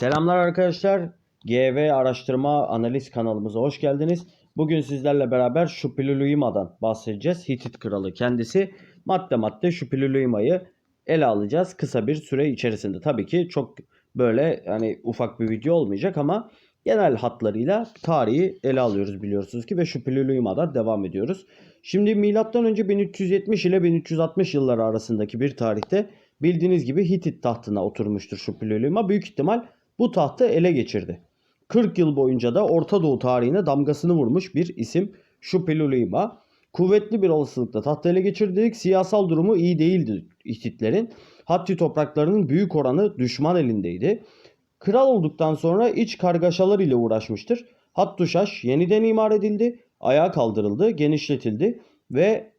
Selamlar arkadaşlar. GV Araştırma Analiz kanalımıza hoş geldiniz. Bugün sizlerle beraber Şupiluluima'dan bahsedeceğiz. Hitit kralı kendisi. Madde madde Şupiluluima'yı ele alacağız kısa bir süre içerisinde. Tabii ki çok böyle hani ufak bir video olmayacak ama genel hatlarıyla tarihi ele alıyoruz biliyorsunuz ki ve Şupiluluima'dan devam ediyoruz. Şimdi milattan önce 1370 ile 1360 yılları arasındaki bir tarihte bildiğiniz gibi Hitit tahtına oturmuştur Şupiluluima. Büyük ihtimal bu tahtı ele geçirdi. 40 yıl boyunca da Orta Doğu tarihine damgasını vurmuş bir isim Şupiluluima. Kuvvetli bir olasılıkla tahtı ele geçirdik. Siyasal durumu iyi değildi Hititlerin. Hatti topraklarının büyük oranı düşman elindeydi. Kral olduktan sonra iç kargaşalar ile uğraşmıştır. Hattuşaş yeniden imar edildi, ayağa kaldırıldı, genişletildi ve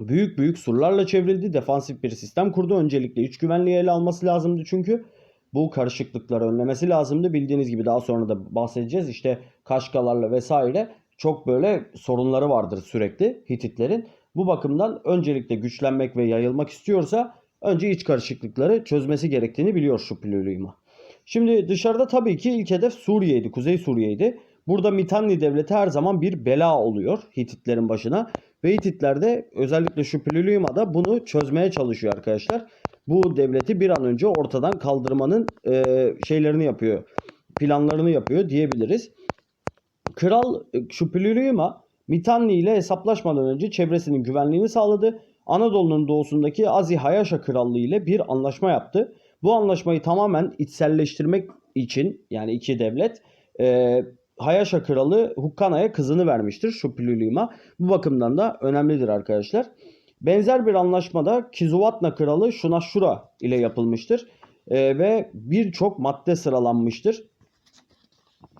büyük büyük surlarla çevrildi. Defansif bir sistem kurdu. Öncelikle iç güvenliği ele alması lazımdı çünkü bu karışıklıkları önlemesi lazımdı. Bildiğiniz gibi daha sonra da bahsedeceğiz. İşte Kaşkalarla vesaire çok böyle sorunları vardır sürekli Hititlerin. Bu bakımdan öncelikle güçlenmek ve yayılmak istiyorsa önce iç karışıklıkları çözmesi gerektiğini biliyor Şupiluluima. Şimdi dışarıda tabii ki ilk hedef Suriye'ydi, Kuzey Suriye'ydi. Burada Mitanni devleti her zaman bir bela oluyor Hititlerin başına. Ve Hititler de özellikle Şupiluluima'da bunu çözmeye çalışıyor arkadaşlar. Bu devleti bir an önce ortadan kaldırmanın e, şeylerini yapıyor, planlarını yapıyor diyebiliriz. Kral e, Şupiluluima Mitanni ile hesaplaşmadan önce çevresinin güvenliğini sağladı. Anadolu'nun doğusundaki Azi Hayaşa Krallığı ile bir anlaşma yaptı. Bu anlaşmayı tamamen içselleştirmek için yani iki devlet e, Hayaşa Kralı Hukkana'ya kızını vermiştir Şupiluluima. Bu bakımdan da önemlidir arkadaşlar. Benzer bir anlaşmada Kizuvatna Kralı Şunaşura ile yapılmıştır. E, ve birçok madde sıralanmıştır.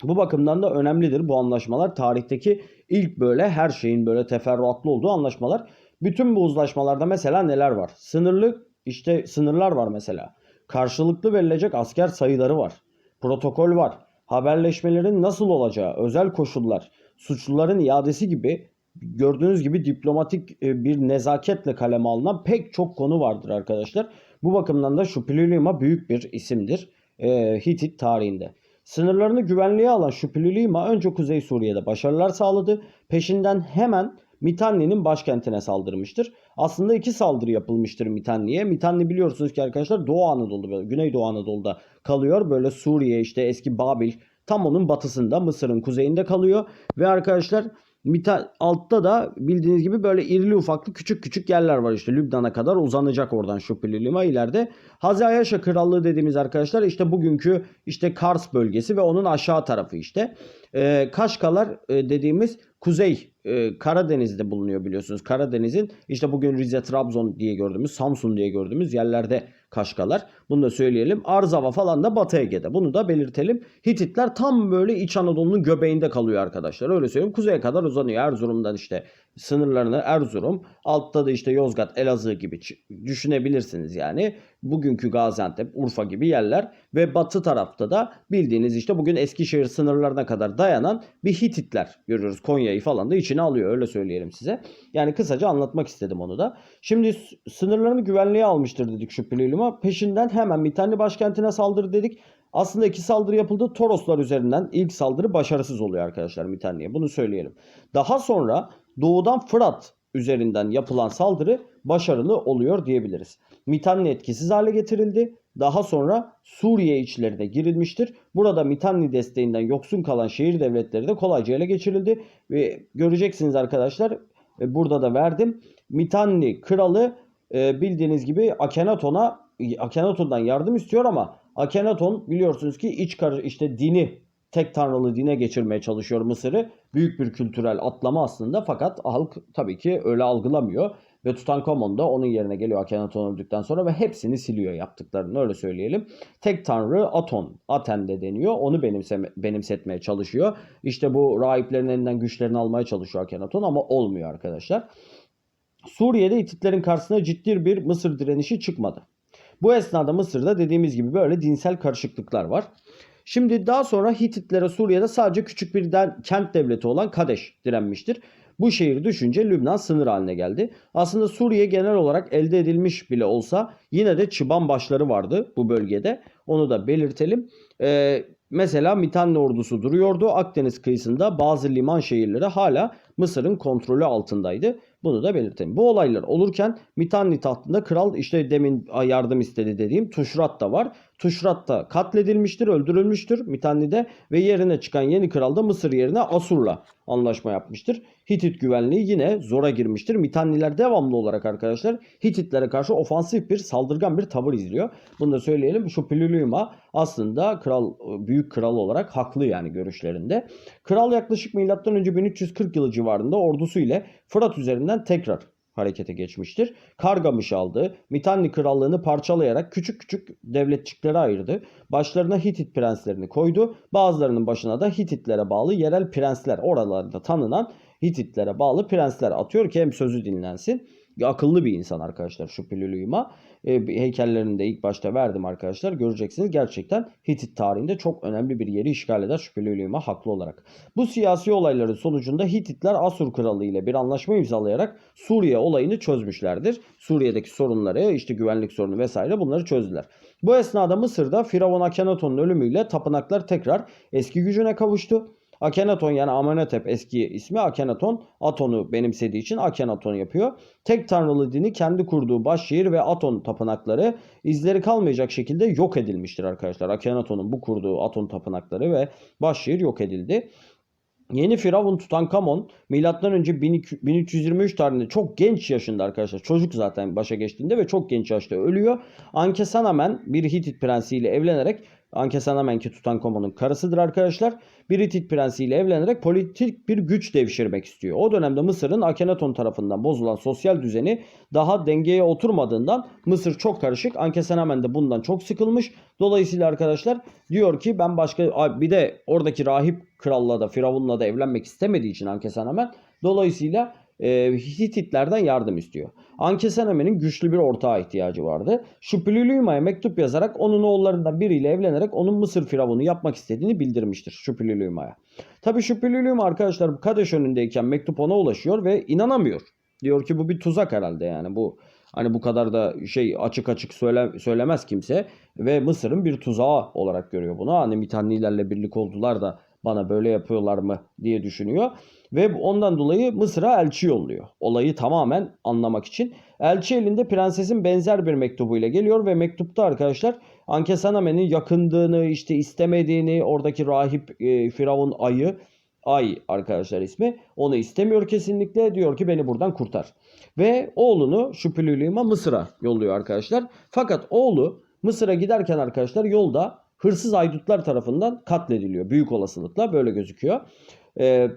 Bu bakımdan da önemlidir bu anlaşmalar. Tarihteki ilk böyle her şeyin böyle teferruatlı olduğu anlaşmalar. Bütün bu uzlaşmalarda mesela neler var? Sınırlı işte sınırlar var mesela. Karşılıklı verilecek asker sayıları var. Protokol var. Haberleşmelerin nasıl olacağı, özel koşullar, suçluların iadesi gibi gördüğünüz gibi diplomatik e, bir nezaketle kaleme alınan pek çok konu vardır arkadaşlar. Bu bakımdan da Şupiluluima büyük bir isimdir e, Hitit tarihinde. Sınırlarını güvenliğe alan Şupiluluima önce Kuzey Suriye'de başarılar sağladı. Peşinden hemen Mitanni'nin başkentine saldırmıştır. Aslında iki saldırı yapılmıştır Mitanni'ye. Mitanni biliyorsunuz ki arkadaşlar Doğu Anadolu'da, Güneydoğu Anadolu'da kalıyor. Böyle Suriye işte eski Babil tam onun batısında Mısır'ın kuzeyinde kalıyor. Ve arkadaşlar Mita, altta da bildiğiniz gibi böyle irili ufaklı küçük küçük yerler var işte Lübnan'a kadar uzanacak oradan Şupililima ileride. Hazayaşa Krallığı dediğimiz arkadaşlar işte bugünkü işte Kars bölgesi ve onun aşağı tarafı işte. Ee, Kaşkalar e, dediğimiz kuzey e, Karadeniz'de bulunuyor biliyorsunuz. Karadeniz'in işte bugün Rize, Trabzon diye gördüğümüz, Samsun diye gördüğümüz yerlerde Kaşkalar. Bunu da söyleyelim. Arzava falan da Batı Ege'de. Bunu da belirtelim. Hititler tam böyle İç Anadolu'nun göbeğinde kalıyor arkadaşlar. Öyle söyleyeyim. Kuzeye kadar uzanıyor. Erzurum'dan işte sınırlarını Erzurum. Altta da işte Yozgat, Elazığ gibi düşünebilirsiniz yani. Bugünkü Gaziantep, Urfa gibi yerler. Ve batı tarafta da bildiğiniz işte bugün Eskişehir sınırlarına kadar dayanan bir Hititler görüyoruz. Konya'yı falan da içine alıyor öyle söyleyelim size. Yani kısaca anlatmak istedim onu da. Şimdi sınırlarını güvenliğe almıştır dedik Şüpheli Peşinden hemen Mitanni başkentine saldırı dedik. Aslında iki saldırı yapıldı. Toroslar üzerinden ilk saldırı başarısız oluyor arkadaşlar Mitanni'ye. Bunu söyleyelim. Daha sonra doğudan Fırat üzerinden yapılan saldırı başarılı oluyor diyebiliriz. Mitanni etkisiz hale getirildi. Daha sonra Suriye içlerine girilmiştir. Burada Mitanni desteğinden yoksun kalan şehir devletleri de kolayca ele geçirildi. Ve göreceksiniz arkadaşlar e, burada da verdim. Mitanni kralı e, bildiğiniz gibi Akhenaton'a Akhenaton'dan yardım istiyor ama Akhenaton biliyorsunuz ki iç işte dini tek tanrılı dine geçirmeye çalışıyor Mısır'ı. Büyük bir kültürel atlama aslında fakat halk tabii ki öyle algılamıyor. Ve Tutankamon da onun yerine geliyor Akhenaton öldükten sonra ve hepsini siliyor yaptıklarını öyle söyleyelim. Tek tanrı Aton, Aten de deniyor. Onu benimseme, benimsetmeye çalışıyor. İşte bu rahiplerin elinden güçlerini almaya çalışıyor Akhenaton ama olmuyor arkadaşlar. Suriye'de Hititlerin karşısına ciddi bir Mısır direnişi çıkmadı. Bu esnada Mısır'da dediğimiz gibi böyle dinsel karışıklıklar var. Şimdi daha sonra Hititlere Suriye'de sadece küçük bir kent devleti olan Kadeş direnmiştir. Bu şehir düşünce Lübnan sınır haline geldi. Aslında Suriye genel olarak elde edilmiş bile olsa yine de çıban başları vardı bu bölgede. Onu da belirtelim. Ee, mesela Mitanni ordusu duruyordu. Akdeniz kıyısında bazı liman şehirleri hala Mısır'ın kontrolü altındaydı. Bunu da belirtelim. Bu olaylar olurken Mitanni tahtında kral işte demin yardım istedi dediğim Tuşrat da var. Tuşrat da katledilmiştir, öldürülmüştür Mitanni'de ve yerine çıkan yeni kral da Mısır yerine Asur'la anlaşma yapmıştır. Hitit güvenliği yine zora girmiştir. Mitanniler devamlı olarak arkadaşlar Hititlere karşı ofansif bir saldırgan bir tavır izliyor. Bunu da söyleyelim. Şu Pülülüma aslında kral büyük kral olarak haklı yani görüşlerinde. Kral yaklaşık önce 1340 yılı civarında ordusu ile Fırat üzerinden tekrar harekete geçmiştir. Kargamış aldı. Mitanni krallığını parçalayarak küçük küçük devletçiklere ayırdı. Başlarına Hitit prenslerini koydu. Bazılarının başına da Hititlere bağlı yerel prensler oralarda tanınan Hititlere bağlı prensler atıyor ki hem sözü dinlensin. Akıllı bir insan arkadaşlar şu Pülülüyma. E, heykellerini de ilk başta verdim arkadaşlar. Göreceksiniz gerçekten Hitit tarihinde çok önemli bir yeri işgal eder şu Pülülüyma haklı olarak. Bu siyasi olayların sonucunda Hititler Asur kralı ile bir anlaşma imzalayarak Suriye olayını çözmüşlerdir. Suriye'deki sorunları işte güvenlik sorunu vesaire bunları çözdüler. Bu esnada Mısır'da Firavun Akhenaton'un ölümüyle tapınaklar tekrar eski gücüne kavuştu. Akhenaton yani Amenhotep eski ismi Akhenaton. Aton'u benimsediği için Akhenaton yapıyor. Tek tanrılı dini kendi kurduğu başşehir ve Aton tapınakları izleri kalmayacak şekilde yok edilmiştir arkadaşlar. Akhenaton'un bu kurduğu Aton tapınakları ve başşehir yok edildi. Yeni Firavun Tutankamon milattan önce 1323 tarihinde çok genç yaşında arkadaşlar. Çocuk zaten başa geçtiğinde ve çok genç yaşta ölüyor. Ankesanamen bir Hitit prensiyle evlenerek Ankesanamen ki Tutankamon'un karısıdır arkadaşlar. Bir Hitit prensiyle evlenerek politik bir güç devşirmek istiyor. O dönemde Mısır'ın Akhenaton tarafından bozulan sosyal düzeni daha dengeye oturmadığından Mısır çok karışık. Ankesanamen de bundan çok sıkılmış. Dolayısıyla arkadaşlar diyor ki ben başka bir de oradaki rahip kralla da Firavun'la da evlenmek istemediği için Ankesanamen dolayısıyla e, Hititlerden yardım istiyor. Ankeseneme'nin güçlü bir ortağa ihtiyacı vardı. Şüpülülüyma'ya mektup yazarak onun oğullarından biriyle evlenerek onun Mısır firavunu yapmak istediğini bildirmiştir Şüpülülüyma'ya. Tabi Şüpülülüyma arkadaşlar Kadeş önündeyken mektup ona ulaşıyor ve inanamıyor. Diyor ki bu bir tuzak herhalde yani bu Hani bu kadar da şey açık açık söyle, söylemez kimse ve Mısır'ın bir tuzağı olarak görüyor bunu. Hani Mitannilerle birlik oldular da bana böyle yapıyorlar mı diye düşünüyor. Ve ondan dolayı Mısır'a elçi yolluyor. Olayı tamamen anlamak için. Elçi elinde prensesin benzer bir mektubuyla geliyor ve mektupta arkadaşlar Ankesaname'nin yakındığını, işte istemediğini, oradaki rahip e, Firavun ayı Ay arkadaşlar ismi. Onu istemiyor kesinlikle. Diyor ki beni buradan kurtar. Ve oğlunu şüpheliliğime Mısır'a yolluyor arkadaşlar. Fakat oğlu Mısır'a giderken arkadaşlar yolda hırsız aydutlar tarafından katlediliyor. Büyük olasılıkla böyle gözüküyor. Ee,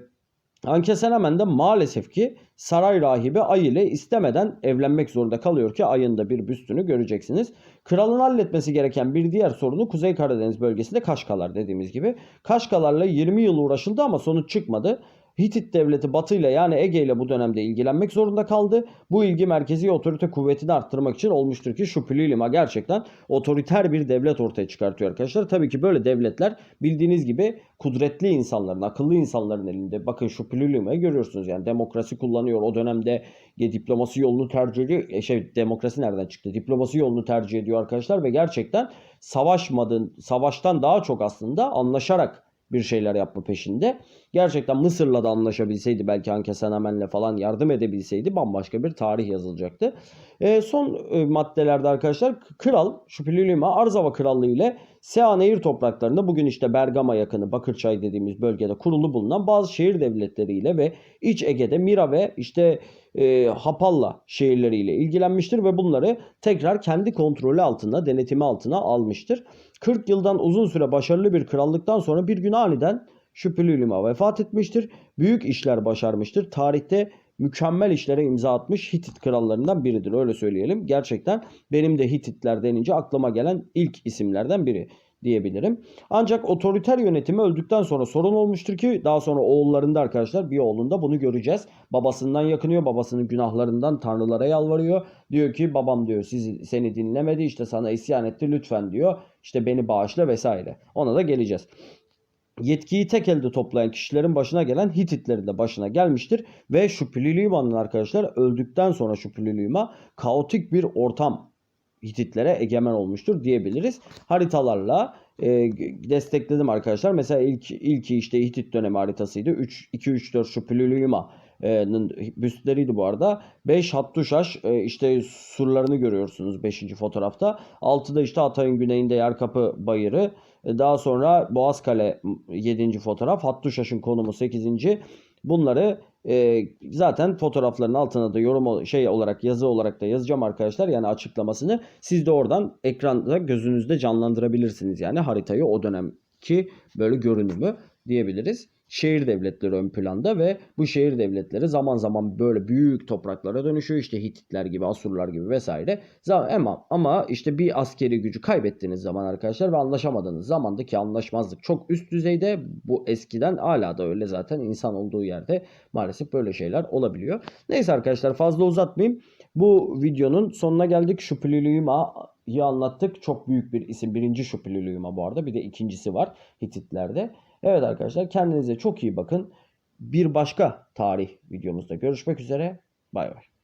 Ankesenemen de maalesef ki saray rahibi Ay ile istemeden evlenmek zorunda kalıyor ki Ay'ın da bir büstünü göreceksiniz. Kralın halletmesi gereken bir diğer sorunu Kuzey Karadeniz bölgesinde Kaşkalar dediğimiz gibi. Kaşkalarla 20 yıl uğraşıldı ama sonuç çıkmadı. Hitit devleti Batı ile yani Ege ile bu dönemde ilgilenmek zorunda kaldı. Bu ilgi merkezi otorite kuvvetini arttırmak için olmuştur ki Şüphülü gerçekten otoriter bir devlet ortaya çıkartıyor arkadaşlar. Tabii ki böyle devletler bildiğiniz gibi kudretli insanların, akıllı insanların elinde. Bakın Şüphülü görüyorsunuz yani demokrasi kullanıyor. O dönemde diplomasi yolunu tercih ediyor. E şey demokrasi nereden çıktı? Diplomasi yolunu tercih ediyor arkadaşlar ve gerçekten savaşmadın, savaştan daha çok aslında anlaşarak bir şeyler yapma peşinde. Gerçekten Mısır'la da anlaşabilseydi belki Ankesenemen'le falan yardım edebilseydi bambaşka bir tarih yazılacaktı. E, son e, maddelerde arkadaşlar kral Şüphülülüma Arzava Krallığı ile Sea Nehir topraklarında bugün işte Bergama yakını Bakırçay dediğimiz bölgede kurulu bulunan bazı şehir devletleriyle ve İç Ege'de Mira ve işte e, Hapalla şehirleriyle ilgilenmiştir ve bunları tekrar kendi kontrolü altında, denetimi altına almıştır. 40 yıldan uzun süre başarılı bir krallıktan sonra bir gün aniden Şüphülülüma vefat etmiştir. Büyük işler başarmıştır. Tarihte mükemmel işlere imza atmış Hitit krallarından biridir öyle söyleyelim. Gerçekten benim de Hititler denince aklıma gelen ilk isimlerden biri diyebilirim. Ancak otoriter yönetimi öldükten sonra sorun olmuştur ki daha sonra oğullarında arkadaşlar bir oğlunda bunu göreceğiz. Babasından yakınıyor. Babasının günahlarından tanrılara yalvarıyor. Diyor ki babam diyor sizi, seni dinlemedi işte sana isyan etti lütfen diyor. İşte beni bağışla vesaire. Ona da geleceğiz. yetkiyi tek elde toplayan kişilerin başına gelen Hititlerin de başına gelmiştir. Ve şu Pliliyuma'nın arkadaşlar öldükten sonra şu Pliliyuma kaotik bir ortam Hititlere egemen olmuştur diyebiliriz. Haritalarla e, destekledim arkadaşlar. Mesela ilk ilki işte Hitit dönemi haritasıydı. 3 2 3 4 şu Pliliyuma'nın büstleriydi bu arada. 5 Hattuşaş e, işte surlarını görüyorsunuz 5. fotoğrafta. 6'da işte Hatay'ın güneyinde Yerkapı Bayırı. E, Daha sonra Boğazkale 7. fotoğraf. Hattuşaş'ın konumu 8. Bunları e, zaten fotoğrafların altına da yorum şey olarak yazı olarak da yazacağım arkadaşlar. Yani açıklamasını siz de oradan ekranda gözünüzde canlandırabilirsiniz. Yani haritayı o dönemki böyle görünümü diyebiliriz. Şehir devletleri ön planda ve bu şehir devletleri zaman zaman böyle büyük topraklara dönüşüyor. İşte Hititler gibi, Asurlar gibi vesaire. Ama, ama işte bir askeri gücü kaybettiğiniz zaman arkadaşlar ve anlaşamadığınız zamandaki anlaşmazlık çok üst düzeyde. Bu eskiden hala da öyle zaten insan olduğu yerde maalesef böyle şeyler olabiliyor. Neyse arkadaşlar fazla uzatmayayım. Bu videonun sonuna geldik. Şupililuyuma'yı anlattık. Çok büyük bir isim. Birinci Şupililuyuma bu arada. Bir de ikincisi var Hititlerde. Evet arkadaşlar kendinize çok iyi bakın. Bir başka tarih videomuzda görüşmek üzere. Bay bay.